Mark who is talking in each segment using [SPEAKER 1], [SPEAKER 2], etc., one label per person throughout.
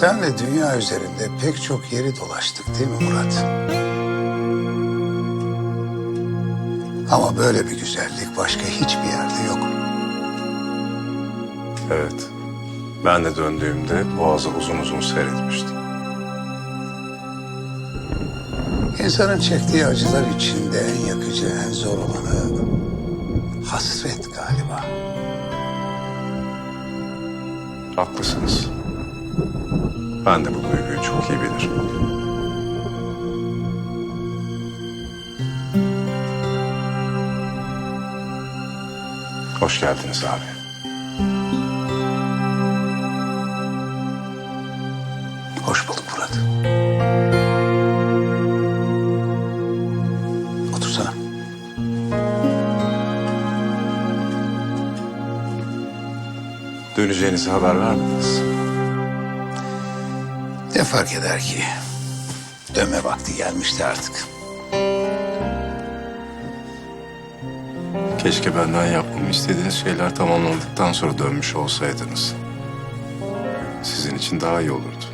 [SPEAKER 1] Senle dünya üzerinde pek çok yeri dolaştık değil mi Murat? Ama böyle bir güzellik başka hiçbir yerde yok.
[SPEAKER 2] Evet. Ben de döndüğümde Boğaz'ı uzun uzun seyretmiştim.
[SPEAKER 1] İnsanın çektiği acılar içinde en yakıcı, en zor olanı hasret galiba.
[SPEAKER 2] Haklısınız. Ben de bu duyguyu çok iyi bilirim. Hoş geldiniz abi.
[SPEAKER 1] Hoş bulduk Murat. Otursana.
[SPEAKER 2] Döneceğinizi haber vermediniz.
[SPEAKER 1] Ne fark eder ki? Dönme vakti gelmişti artık.
[SPEAKER 2] Keşke benden yapmamı istediğiniz şeyler tamamlandıktan sonra dönmüş olsaydınız. Sizin için daha iyi olurdu.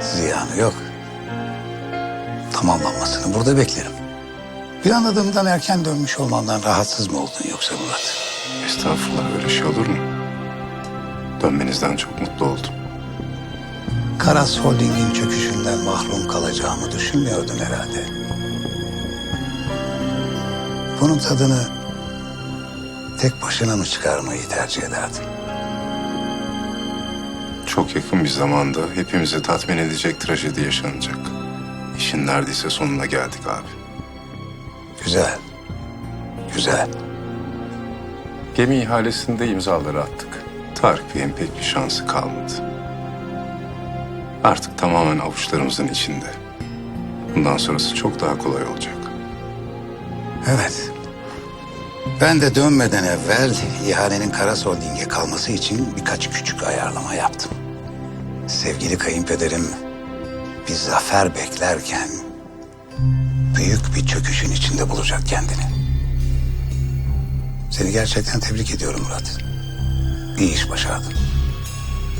[SPEAKER 1] Ziyanı yok. Tamamlanmasını burada beklerim. Planladığımdan erken dönmüş olmandan rahatsız mı oldun yoksa Murat?
[SPEAKER 2] Estağfurullah öyle şey olur mu? Dönmenizden çok mutlu oldum.
[SPEAKER 1] Karas Holding'in çöküşünden mahrum kalacağımı düşünmüyordun herhalde. Bunun tadını tek başına mı çıkarmayı tercih ederdin?
[SPEAKER 2] Çok yakın bir zamanda hepimizi tatmin edecek trajedi yaşanacak. İşin neredeyse sonuna geldik abi.
[SPEAKER 1] Güzel. Güzel.
[SPEAKER 2] Gemi ihalesinde imzaları attık. Tarık Bey'in pek bir şansı kalmadı. Artık tamamen avuçlarımızın içinde. Bundan sonrası çok daha kolay olacak.
[SPEAKER 1] Evet. Ben de dönmeden evvel ihalenin Karas Holding'e kalması için birkaç küçük ayarlama yaptım. Sevgili kayınpederim bir zafer beklerken büyük bir çöküşün içinde bulacak kendini. Seni gerçekten tebrik ediyorum Murat. İyi iş başardın.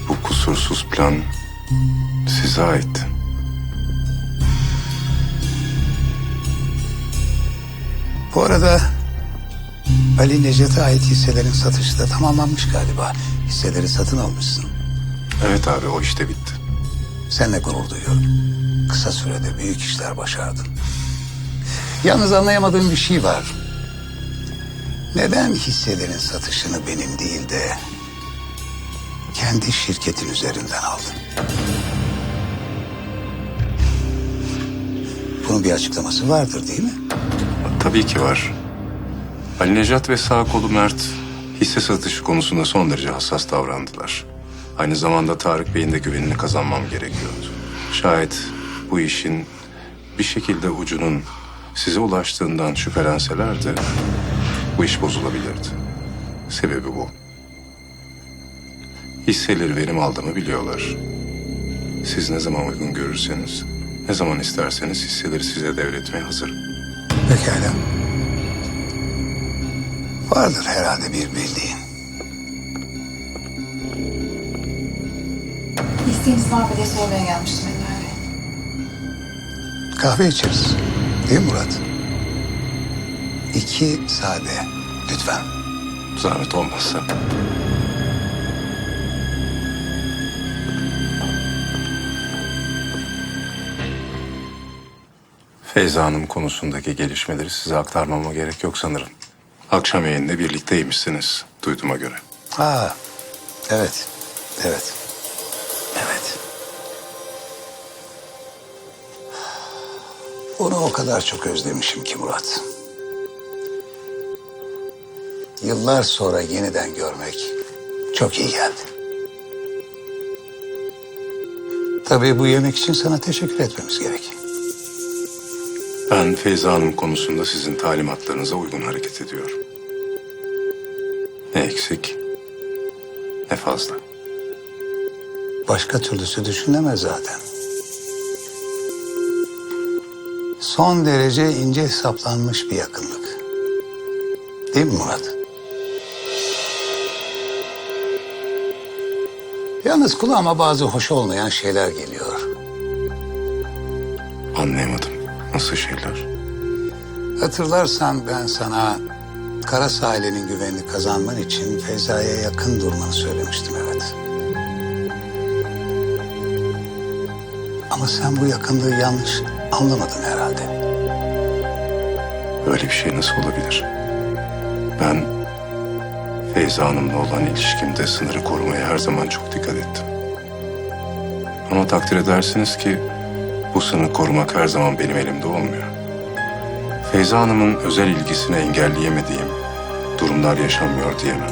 [SPEAKER 2] Bu kusursuz plan size aitti.
[SPEAKER 1] Bu arada Ali Necat'a ait hisselerin satışı da tamamlanmış galiba. Hisseleri satın almışsın.
[SPEAKER 2] Evet abi o işte bitti.
[SPEAKER 1] Seninle gurur duyuyorum. Kısa sürede büyük işler başardın. Yalnız anlayamadığım bir şey var. Neden hisselerin satışını benim değil de kendi şirketin üzerinden aldın? Bunun bir açıklaması vardır değil mi?
[SPEAKER 2] Tabii ki var. Ali Necat ve sağ kolu Mert hisse satışı konusunda son derece hassas davrandılar. Aynı zamanda Tarık Bey'in de güvenini kazanmam gerekiyordu. Şayet bu işin bir şekilde ucunun size ulaştığından şüphelenselerdi bu iş bozulabilirdi. Sebebi bu. Hisseleri benim aldığımı biliyorlar. Siz ne zaman uygun görürseniz, ne zaman isterseniz hisseleri size devretmeye hazırım.
[SPEAKER 1] Pekala. Vardır herhalde bir bildiğin.
[SPEAKER 3] İsteğiniz var mı diye sormaya gelmiştim Enver Bey.
[SPEAKER 1] Kahve içeriz. Değil mi Murat? İki sade. Lütfen.
[SPEAKER 2] Zahmet olmazsa. Feyza Hanım konusundaki gelişmeleri size aktarmama gerek yok sanırım. Akşam yayında birlikteymişsiniz duyduğuma göre.
[SPEAKER 1] Ha, evet. Evet. Evet. Onu o kadar çok özlemişim ki Murat. Yıllar sonra yeniden görmek çok iyi geldi. Tabii bu yemek için sana teşekkür etmemiz gerek.
[SPEAKER 2] Ben Feyza Hanım konusunda sizin talimatlarınıza uygun hareket ediyorum. Ne eksik ne fazla.
[SPEAKER 1] Başka türlüsü düşünülemez zaten. Son derece ince hesaplanmış bir yakınlık. Değil mi Murat? Yalnız kulağıma bazı hoş olmayan şeyler geliyor.
[SPEAKER 2] Anlayamadım. Nasıl şeyler?
[SPEAKER 1] Hatırlarsan ben sana kara sahilinin güvenini kazanman için Feyza'ya yakın durmanı söylemiştim evet. Ama sen bu yakınlığı yanlış anlamadın herhalde.
[SPEAKER 2] Böyle bir şey nasıl olabilir? Ben Feyza Hanım'la olan ilişkimde sınırı korumaya her zaman çok dikkat ettim. Ama takdir edersiniz ki bu sınırı korumak her zaman benim elimde olmuyor. Feyza Hanım'ın özel ilgisini engelleyemediğim durumlar yaşanmıyor diyemem.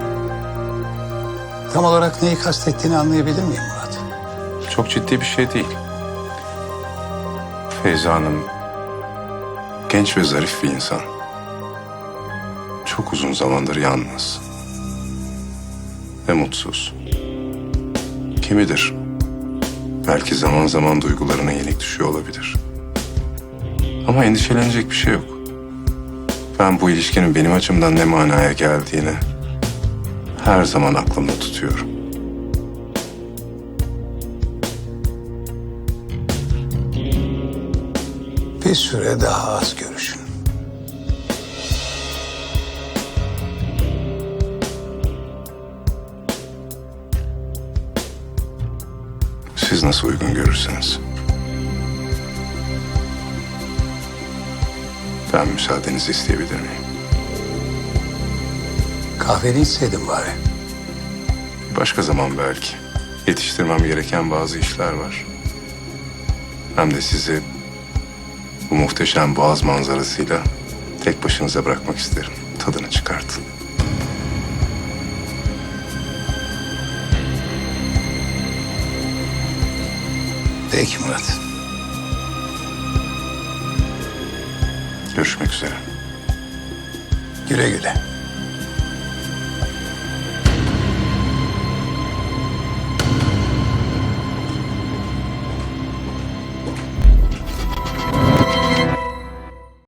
[SPEAKER 1] Tam olarak neyi kastettiğini anlayabilir miyim Murat?
[SPEAKER 2] Çok ciddi bir şey değil. Feyza Hanım genç ve zarif bir insan. Çok uzun zamandır yalnız. Ve mutsuz. Kimidir? Belki zaman zaman duygularına yenik düşüyor olabilir. Ama endişelenecek bir şey yok. Ben bu ilişkinin benim açımdan ne manaya geldiğini her zaman aklımda tutuyorum.
[SPEAKER 1] Bir süre daha az görüşün.
[SPEAKER 2] Siz nasıl uygun görürseniz. Ben müsaadenizi isteyebilir miyim?
[SPEAKER 1] Kahveni içseydin bari.
[SPEAKER 2] Başka zaman belki. Yetiştirmem gereken bazı işler var. Hem de sizi bu muhteşem boğaz manzarasıyla tek başınıza bırakmak isterim. Tadını çıkartın.
[SPEAKER 1] Peki Murat.
[SPEAKER 2] Görüşmek üzere.
[SPEAKER 1] Güle güle.